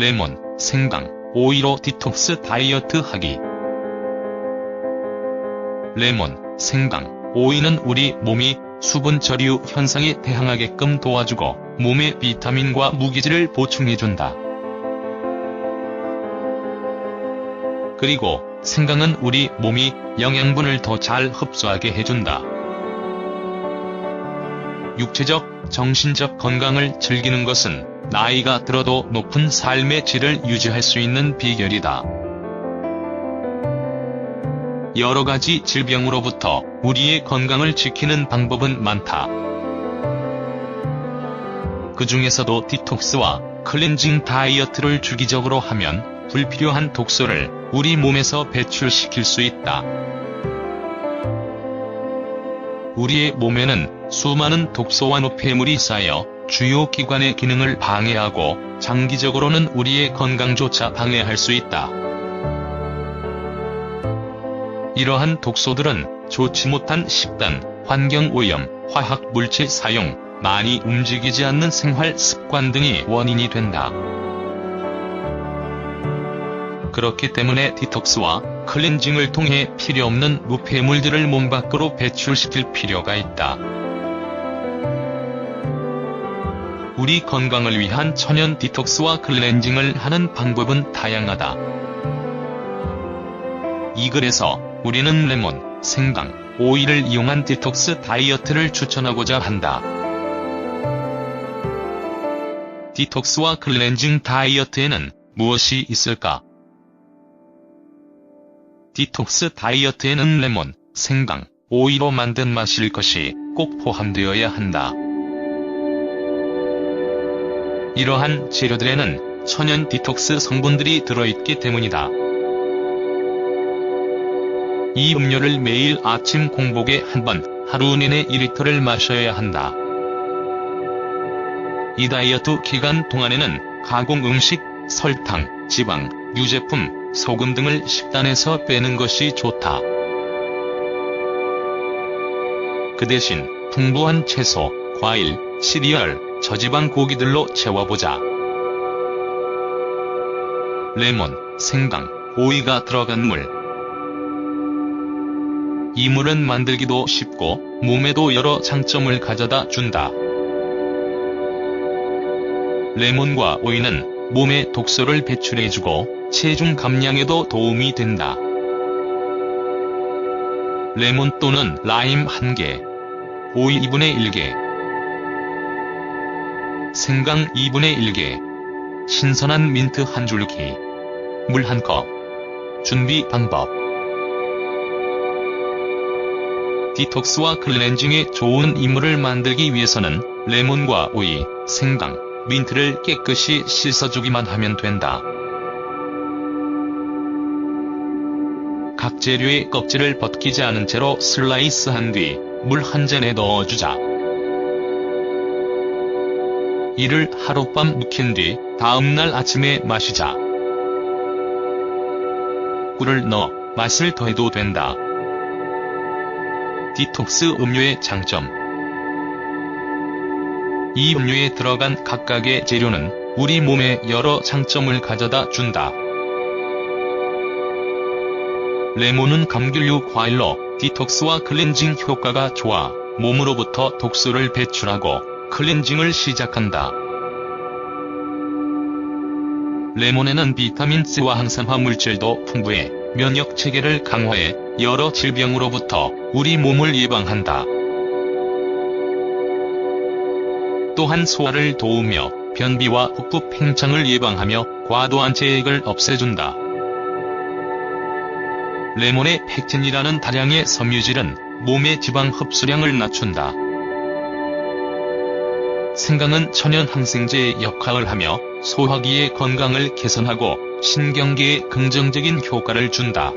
레몬, 생강, 오이로 디톡스 다이어트 하기. 레몬, 생강, 오이는 우리 몸이 수분 저류 현상에 대항하게끔 도와주고 몸에 비타민과 무기질을 보충해준다. 그리고 생강은 우리 몸이 영양분을 더 잘 흡수하게 해준다. 육체적, 정신적 건강을 즐기는 것은 나이가 들어도 높은 삶의 질을 유지할 수 있는 비결이다. 여러 가지 질병으로부터 우리의 건강을 지키는 방법은 많다. 그 중에서도 디톡스와 클렌징 다이어트를 주기적으로 하면 불필요한 독소를 우리 몸에서 배출시킬 수 있다. 우리의 몸에는 수많은 독소와 노폐물이 쌓여 주요 기관의 기능을 방해하고 장기적으로는 우리의 건강조차 방해할 수 있다. 이러한 독소들은 좋지 못한 식단, 환경오염, 화학물질 사용, 많이 움직이지 않는 생활 습관 등이 원인이 된다. 그렇기 때문에 디톡스와 클렌징을 통해 필요없는 무폐물들을 몸 밖으로 배출시킬 필요가 있다. 우리 건강을 위한 천연 디톡스와 클렌징을 하는 방법은 다양하다. 이 글에서 우리는 레몬, 생강, 오이를 이용한 디톡스 다이어트를 추천하고자 한다. 디톡스와 클렌징 다이어트에는 무엇이 있을까? 디톡스 다이어트에는 레몬, 생강, 오이로 만든 마실 것이 꼭 포함되어야 한다. 이러한 재료들에는 천연 디톡스 성분들이 들어있기 때문이다. 이 음료를 매일 아침 공복에 한 번, 하루 내내 2리터를 마셔야 한다. 이 다이어트 기간 동안에는 가공 음식, 설탕, 지방, 유제품, 소금 등을 식단에서 빼는 것이 좋다. 그 대신 풍부한 채소, 과일, 시리얼, 저지방 고기들로 채워보자. 레몬, 생강, 오이가 들어간 물. 이 물은 만들기도 쉽고 몸에도 여러 장점을 가져다 준다. 레몬과 오이는 몸에 독소를 배출해주고 체중 감량에도 도움이 된다. 레몬 또는 라임 1개, 오이 2분의 1개, 생강 2분의 1개, 신선한 민트 한 줄기, 물 한 컵. 준비 방법 디톡스와 클렌징에 좋은 이물을 만들기 위해서는 레몬과 오이, 생강, 민트를 깨끗이 씻어주기만 하면 된다. 각 재료의 껍질을 벗기지 않은 채로 슬라이스한 뒤 물 한 잔에 넣어주자. 이를 하룻밤 묵힌 뒤 다음날 아침에 마시자. 꿀을 넣어 맛을 더해도 된다. 디톡스 음료의 장점 이 음료에 들어간 각각의 재료는 우리 몸에 여러 장점을 가져다 준다. 레몬은 감귤류 과일로 디톡스와 클렌징 효과가 좋아 몸으로부터 독소를 배출하고 클렌징을 시작한다. 레몬에는 비타민C와 항산화 물질도 풍부해 면역 체계를 강화해 여러 질병으로부터 우리 몸을 예방한다. 또한 소화를 도우며 변비와 복부 팽창을 예방하며 과도한 체액을 없애준다. 레몬의 팩틴이라는 다량의 섬유질은 몸의 지방 흡수량을 낮춘다. 생강은 천연 항생제의 역할을 하며 소화기의 건강을 개선하고 신경계에 긍정적인 효과를 준다.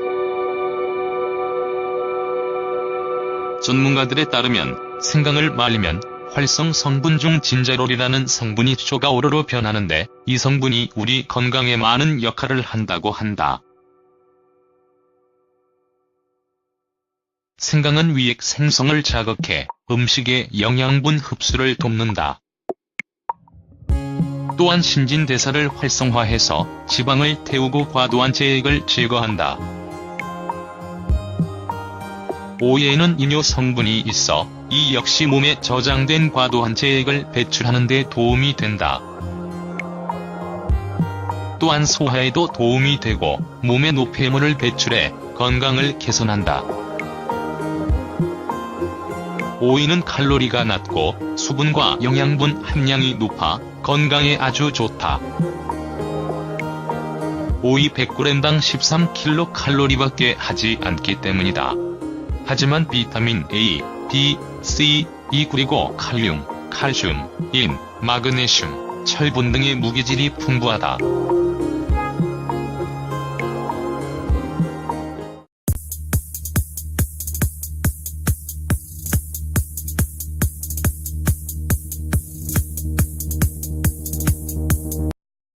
전문가들에 따르면 생강을 말리면 활성 성분 중 진제롤이라는 성분이 쇼가오르로 변하는데 이 성분이 우리 건강에 많은 역할을 한다고 한다. 생강은 위액 생성을 자극해 음식의 영양분 흡수를 돕는다. 또한 신진대사를 활성화해서 지방을 태우고 과도한 제액을 제거한다. 오이에는 이뇨 성분이 있어 이 역시 몸에 저장된 과도한 제액을 배출하는 데 도움이 된다. 또한 소화에도 도움이 되고 몸의 노폐물을 배출해 건강을 개선한다. 오이는 칼로리가 낮고 수분과 영양분 함량이 높아 건강에 아주 좋다. 오이 100g당 13kcal밖에 하지 않기 때문이다. 하지만 비타민 A, D, C, E 그리고 칼륨, 칼슘, 인, 마그네슘, 철분 등의 무기질이 풍부하다.